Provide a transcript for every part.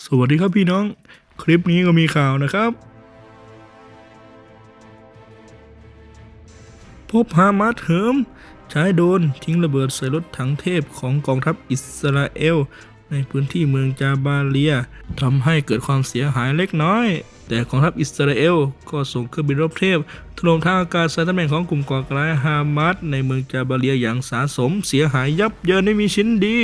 สวัสดีครับพี่น้อง คลิปนี้ก็มีข่าวนะครับ พบฮามาสเหิม ใช้โดนทิ้งระเบิดใส่รถถังเทพของกองทัพอิสราเอล ในพื้นที่เมืองจาบาเลียทำให้เกิดความเสียหายเล็กน้อย แต่กองทัพอิสราเอล ก็ส่งเครื่องบินรบเทพถล่มทางอากาศใส่ตำแหน่งของกลุ่มก่อการร้ายฮามาสในเมืองจาบาเลียอย่างสาสมเสียหายยับเยินไม่มีชิ้นดี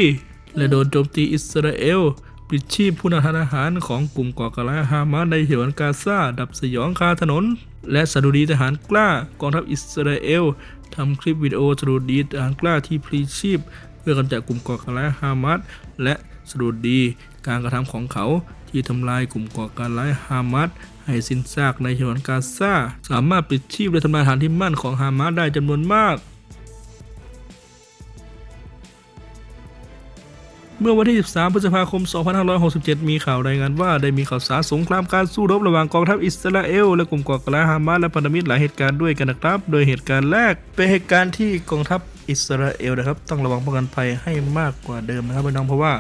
และโดนโจมตีอิสราเอล ปลิดชีพผู้นำทานอาหารของกลุ่มก่อการร้ายฮามาสในฉนวนกาซาดับสยองคาถนน และสะดุดีทหารกล้ากองทัพอิสราเอลทำคลิปวิดีโอสะดุดีทหารกล้าที่พลีชีพ เพื่อกำจัดกลุ่มก่อการร้ายฮามาสและสะดุดีการกระทำของเขาที่ทำลายกลุ่มก่อการร้ายฮามาสให้สิ้นซากในฉนวนกาซาสามารถปลิดชีพและทำลายฐานที่มั่นของฮามาสได้จำนวนมาก เมื่อวันที่ 13 พฤษภาคม 2567 มีข่าวรายงานว่าได้มีข่าวสารสงครามการสู้รบระหว่างกองทัพอิสราเอลและกลุ่มก่อการร้ายฮามาสและพันธมิตรหลายเหตุการณ์ด้วยกันนะครับ โดยเหตุการณ์แรกเป็นเหตุการณ์ที่กองทัพอิสราเอลนะครับ ต้องระวังป้องกันภัยให้มากกว่าเดิมนะครับพี่น้องเพราะว่า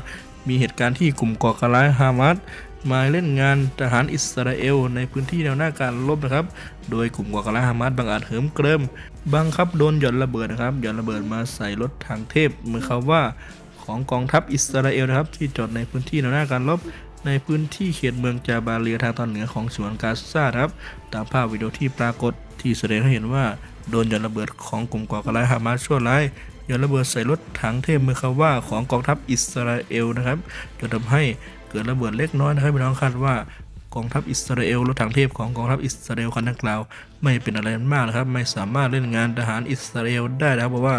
มีเหตุการณ์ที่กลุ่มก่อการร้ายฮามาสมาเล่นงานทหารอิสราเอลในพื้นที่แนวหน้าการรบนะครับ โดยกลุ่มก่อการร้ายฮามาสบางอาจเหิมเกริมบังคับโดนหย่อนระเบิดนะครับหย่อนระเบิดมาใส่รถถังเทพเหมือนคำว่า ของกองทัพอิสราเอลนะครับ ที่จอดในพื้นที่แนวหน้าการรบในพื้นที่เขตเมืองจาบาเลียทางตอนเหนือของฉนวนกาซาครับ ตามภาพวิดีโอที่ปรากฏที่แสดงให้เห็นว่าโดนยอนระเบิดของกลุ่มก่อการร้ายฮามาสชั่วร้ายยอนระเบิดใส่รถถังเทพเมืองคาว่าของกองทัพอิสราเอลนะครับจนทำให้เกิดระเบิดเล็กน้อยนะครับพี่น้องคาดว่า กองทัพอิสราเอลรถถังเทพของกองทัพอิสราเอลคันดังกล่าว ไม่เป็นอะไรมากนะครับ ไม่สามารถเล่นงานทหารอิสราเอลได้นะครับเพราะว่า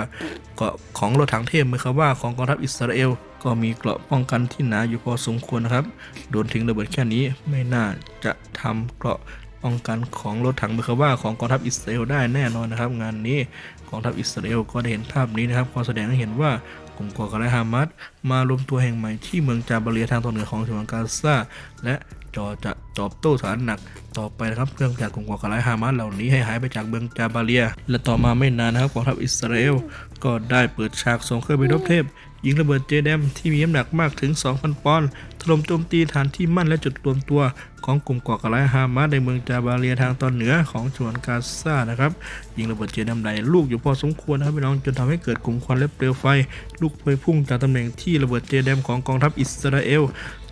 เกราะของรถถังเทพเมื่อคว่าของกองทัพอิสราเอลก็มีเกราะป้องกันที่หนาอยู่พอสมควรนะครับ โดนทิ้งระเบิดแค่นี้ไม่น่าจะทำเกราะป้องกันของรถถังเมื่อคว่าของกองทัพอิสราเอลได้แน่นอนนะครับ งานนี้กองทัพอิสราเอลก็ได้เห็นภาพนี้นะครับก็แสดงให้เห็นว่า กลุ่มก่อการร้ายฮามาสมารวมตัวแห่งใหม่ที่เมืองจาบาเลียทางตอนเหนือของฉนวนกาซาและจอจะตอบโต้ฐานหนักต่อไปนะครับเพื่อจากกลุ่มก่อการร้ายฮามาสเหล่านี้ให้หายไปจากเมืองจาบาเลีย และต่อมาไม่นานนะครับกองทัพอิสราเอลก็ได้เปิดฉากส่งเครื่องบินรบเทพ ยิงระเบิดเจแดมที่มีน้ำหนักมากถึง 2,000 ปอนด์ถล่มโจมตีฐานที่มั่นและจุดรวมตัวของกลุ่มก่อการร้ายฮามาสในเมืองจาบาเลียทางตอนเหนือของฉวนกาซานะครับยิงระเบิดเจแดมหลายลูกอยู่พอสมควรนะครับพี่น้องจนทำให้เกิดกลุ่มควันและเปลวไฟ ลูกไปพุ่งจากตำแหน่งที่ระเบิดเจแดมของกองทัพอิสราเอล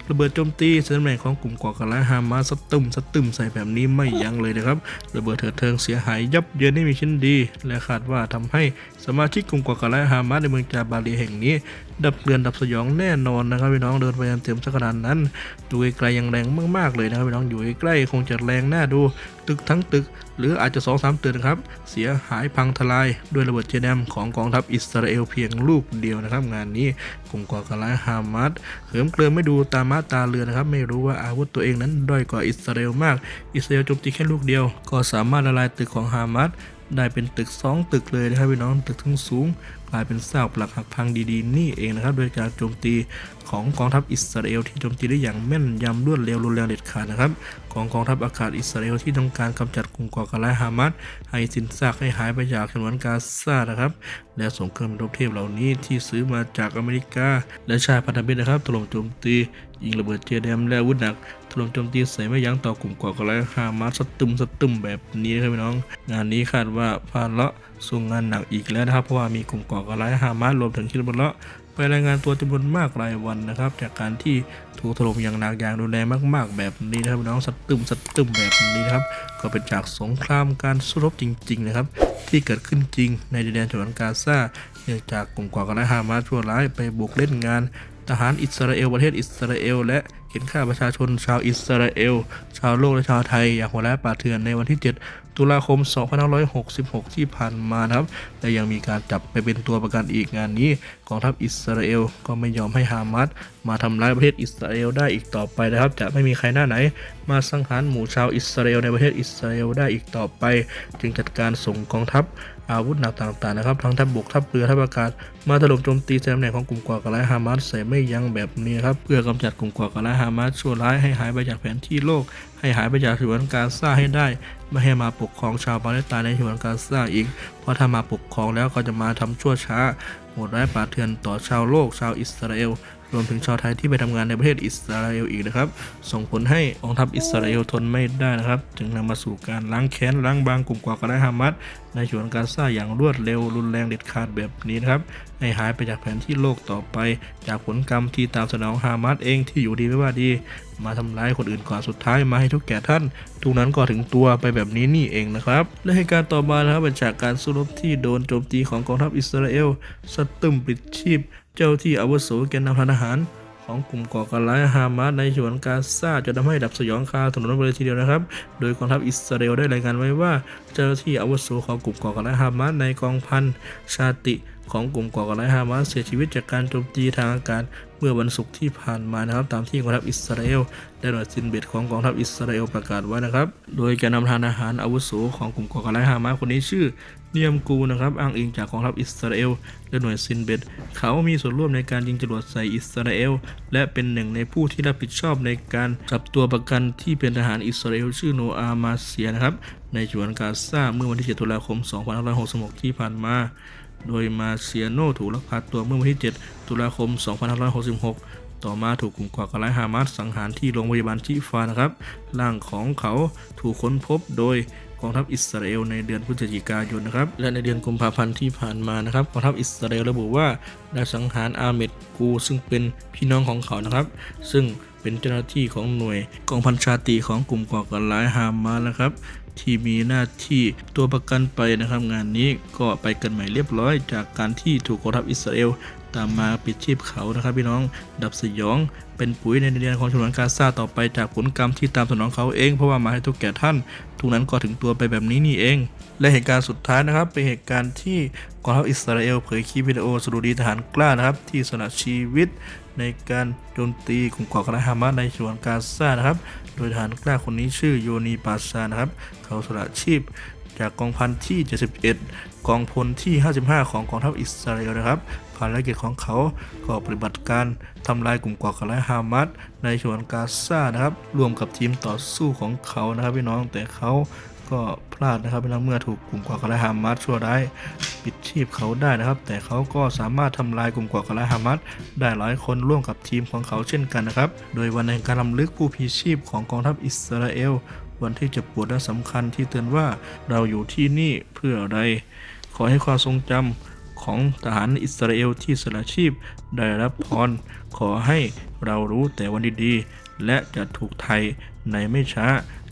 ระเบิดโจมตีใส่ตำแหน่งของกลุ่มก่อการร้ายฮามาสสตึมสตึมใส่แบบนี้ไม่ยั้งเลยนะครับระเบิดเถิดเทิงเสียหายยับเยินไม่มีชิ้นดี และคาดว่าทำให้สมาชิกกลุ่มก่อการร้ายฮามาสในเมืองจาบาลีแห่งนี้ ดับเกลือนดับสยองแน่นอนนะครับพี่น้องเดินไปยันเต็มสักขนาดนั้นอยู่ไกลยังแรงมากๆเลยนะครับพี่น้องอยู่ใกล้คงจะแรงน่าดู ตึกทั้งตึก หรืออาจจะสองสามตึกนะครับ เสียหายพังทลายด้วยระเบิดเจแดมของกองทัพอิสราเอลเพียงลูกเดียวนะครับ งานนี้กลุ่มก่อการร้ายฮามาสเหิมเกลิมไม่ดูตามาตาเรือนะครับ ไม่รู้ว่าอาวุธตัวเองนั้นด้อยกว่าอิสราเอลมากอิสราเอลโจมตีแค่ลูกเดียว ก็สามารถละลายตึกของฮามาสได้เป็นตึก 2 ตึกเลยนะครับพี่น้องตึกทั้งสูง กลายเป็นซากปลักหักพังดีๆ นี่เองนะครับ โดยการโจมตีของกองทัพอิสราเอลที่โจมตีได้อย่างแม่นยำรวดเร็วรุนแรงเด็ดขาดนะครับ ของกองทัพอากาศอิสราเอลที่ต้องการกำจัดกลุ่มก่อการร้ายฮามาสให้สินซากให้หายไปจากฉนวนกาซานะครับ และส่งเครื่องบินรบเทพเหล่านี้ที่ซื้อมาจากอเมริกา และชาติพันธมิตรนะครับถล่มโจมตียิงระเบิดเจแดมและอาวุธหนักถล่มโจมตีใส่ไม่ยั้งต่อกลุ่มก่อการร้ายฮามาสสตึมสตึมแบบนี้นะครับพี่น้อง งานนี้คาดว่าพาเลาะส่งงานหนักอีกแล้วนะครับเพราะว่ามีกลุ่มก่อการร้ายฮามาสรวมถึงคิดบลเลาะไปรายงานตัวจำนวนมากรายวันนะครับ จากการที่ถูกถล่มอย่างหนักอย่างรุนแรงมาก ๆ แบบนี้นะครับน้องสตึมสตึมแบบนี้นะครับ ก็เป็นจากสงครามการสู้รบจริง ๆ นะครับ ที่เกิดขึ้นจริงในดินแดนฉนวนกาซาเนื่องจากกลุ่มก่อการร้ายฮามาสชั่วร้ายไปบุกเล่นงาน ทหารอิสราเอลประเทศอิสราเอลและ เห็นฆ่าประชาชนชาวอิสราเอล ชาวโลกและชาวไทย อย่างโหดร้ายป่าเถื่อนในวันที่ 7 ตุลาคม 2566 ที่ผ่านมานะครับและยังมีการจับไปเป็นตัวประกันอีกงานนี้กองทัพอิสราเอลก็ไม่ยอมให้ฮามาสมาทำร้ายประเทศอิสราเอลได้อีกต่อไปนะครับ จะไม่มีใครหน้าไหน มาสังหารหมู่ชาวอิสราเอลในประเทศอิสราเอลได้อีกต่อไป จึงจัดการส่งกองทัพ อาวุธหนักต่างๆนะครับทั้งทัพบกทัพเรือทัพอากาศมาถล่มโจมตีใส่ตำแหน่งของกลุ่มก่อการร้ายฮามาสใส่ไม่ยั้งแบบนี้ครับเพื่อกำจัดกลุ่มก่อการร้ายฮามาสชั่วร้ายให้หายไปจากแผนที่โลก ให้หายไปจากฉนวนกาซาให้ได้ ไม่ให้มาปกครองชาวปาเลสไตน์ในฉนวนกาซาอีก เพราะถ้ามาปกครองแล้วก็จะมาทำชั่วช้าโหดร้ายป่าเถื่อนต่อชาวโลกชาวอิสราเอล รวมถึงชาวไทยที่ไปทำงานในประเทศอิสราเอลอีกนะครับ ส่งผลให้กองทัพอิสราเอลทนไม่ได้นะครับ จึงนำมาสู่การล้างแค้นล้างบางกลุ่มก่อการร้ายฮามาสในฉนวนกาซาอย่างรวดเร็วรุนแรงเด็ดขาดแบบนี้นะครับ ให้หายไปจากแผนที่โลกต่อไป จากผลกรรมที่ตามสนองฮามาสเองที่อยู่ดีไม่ว่าดี มาทำร้ายคนอื่นก่อนสุดท้ายมาให้ทุกแก่ท่าน ทุกนั้นก็ถึงตัวไปแบบนี้นี่เองนะครับ และเหตุการณ์ต่อมานะครับเป็นจากการสู้รบที่โดนโจมตีของกองทัพอิสราเอลสตึมปิดชีพ เจ้าที่อาวุโสแกนนำทหาร ของกลุ่มก่อการร้ายฮามาสในฉวนกาซาจะทำให้ดับสยองคาถนนเลยทีเดียวนะครับ โดยกองทัพอิสราเอลได้รายงานไว้ว่า เจ้าที่อาวุโสของกลุ่มก่อการร้ายฮามาสในกองพันชาติ ของกลุ่มก่อการร้ายฮามาสเสียชีวิตจากการโจมตีทางอากาศเมื่อวันศุกร์ที่ผ่านมานะครับ ตามที่กองทัพอิสราเอลได้หน่วยซินเบตของกองทัพอิสราเอลประกาศไว้นะครับ โดยแกนนำทางทหารอาวุโสของกลุ่มก่อการร้ายฮามาสคนนี้ชื่อเนียมกูนะครับ อ้างอิงจากกองทัพอิสราเอลและหน่วยซินเบตเขามีส่วนร่วมในการยิงจรวดใส่อิสราเอลและเป็นหนึ่งในผู้ที่รับผิดชอบในการจับตัวประกันที่เป็นทหารอิสราเอลชื่อโนอามาเซียนะครับในฉนวนกาซาเมื่อวันที่ 7 ตุลาคม 2566 ที่ผ่านมา โดยมาเซียโนถูกลักพาตัวเมื่อวันที่ 7 ตุลาคม 2566 ต่อมาถูกกลุ่มก่อการร้ายฮามาสสังหารที่โรงพยาบาลชิฟานะครับ ร่างของเขาถูกค้นพบโดยกองทัพอิสราเอลในเดือนพฤศจิกายนนะครับ และในเดือนกุมภาพันธ์ที่ผ่านมานะครับกองทัพอิสราเอลระบุว่าได้สังหารอาเมดกู ซึ่งเป็นพี่น้องของเขานะครับ ซึ่ง เป็นเจ้าหน้าที่ของหน่วยกองพันชาติของกลุ่มก่อการร้ายฮามาสนะครับ ที่มีหน้าที่ตัวประกันไปนะครับ งานนี้ก็ไปกันใหม่เรียบร้อย จากการที่ถูกกองทัพอิสราเอล ตามมาปิดชีพเขานะครับพี่น้องดับสยองเป็นปุ๋ยในเดินแดนของฉนวนกาซาต่อไปจากผลกรรมที่ตามสนองเขาเองเพราะว่ามาให้ทุกแก่ท่าน ทุกนั้นก็ถึงตัวไปแบบนี้นี่เอง และเหตุการณ์สุดท้ายนะครับ เป็นเหตุการณ์ที่กองทัพอิสราเอลเผยคลิปวิดีโอสรุดีทหารกล้านะครับ ที่สละชีวิตในการโจมตีกลุ่มก่อการร้ายฮามาสในฉนวนกาซานะครับ โดยทหารกล้าคนนี้ชื่อโยนีปาซานะครับ เขาสละชีพ จากกองพันที่ 71 กองพลที่ 55 ของกองทัพอิสราเอลนะครับ ภารกิจของเขาก็ปฏิบัติการทำลายกลุ่มก่อการร้ายฮามาสในฉนวนกาซานะครับร่วมกับทีมต่อสู้ของเขานะครับพี่น้องแต่เขาก็พลาดนะครับเมื่อถูกกลุ่มก่อการร้ายฮามาสชั่วร้ายปิดชีพเขาได้นะครับ แต่เขาก็สามารถทำลายกลุ่มก่อการร้ายฮามาสได้หลายคนร่วมกับทีมของเขาเช่นกันนะครับ โดยวันแห่งการรำลึกผู้พีชีพของกองทัพอิสราเอล วันที่เจ็บปวดและสำคัญที่เตือนว่าเราอยู่ที่นี่เพื่ออะไร ขอให้ความทรงจำของทหารอิสราเอลที่สละชีพได้รับพร ขอให้เรารู้แต่วันดีๆ และจะถูกไทยในไม่ช้า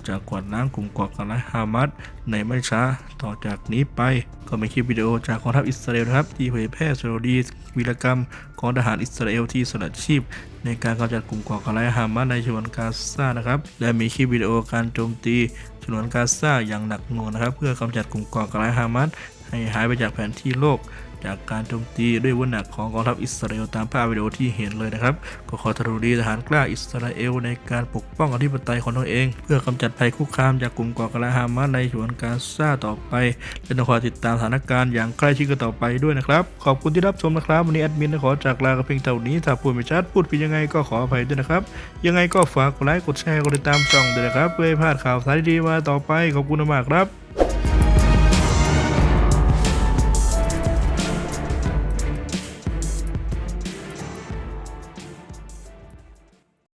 จากกวาดล้างกลุ่มก่อการร้ายฮามาสในไม่ช้าต่อจากนี้ไป ก็เป็นคลิปวิดีโอจากกองทัพอิสราเอลนะครับ ที่เผยแพร่สรุปดีวีรกรรม ของทหารอิสราเอลที่สละชีพ ในการกำจัดกลุ่มก่อการร้ายฮามาสในชนวนกาซานะครับและมีคลิปวิดีโอการโจมตีชนวนกาซาอย่างหนักหน่วงนะครับ เพื่อกำจัดกลุ่มก่อการร้ายฮามาสให้หายไปจากแผนที่โลก จากการโจมตีด้วยวุธหนักของกองทัพอิสราเอลตามภาพวิดีโอที่เห็นเลยนะครับ ก็ขอทรุดีทหารกล้าอิสราเอลในการปกป้องอธิปไตยของตนเอง เพื่อกำจัดภัยคุกคามจากกลุ่มก่อการร้ายฮามาสในฉวนกาซาต่อไปและต้องคอยติดตามสถานการณ์อย่างใกล้ชิดกันต่อไปด้วยนะครับ ขอบคุณที่รับชมนะครับ วันนี้แอดมินขอจากลากับเพียงเท่านี้ถ้าพูดไม่ชัดพูดผิดยังไงก็ขออภัยด้วยนะครับ ยังไงก็ฝากกดไลค์กดแชร์กดติดตามช่องด้วยนะครับเพื่อไม่พลาดข่าวสารดีๆมาต่อไปขอบคุณมากครับ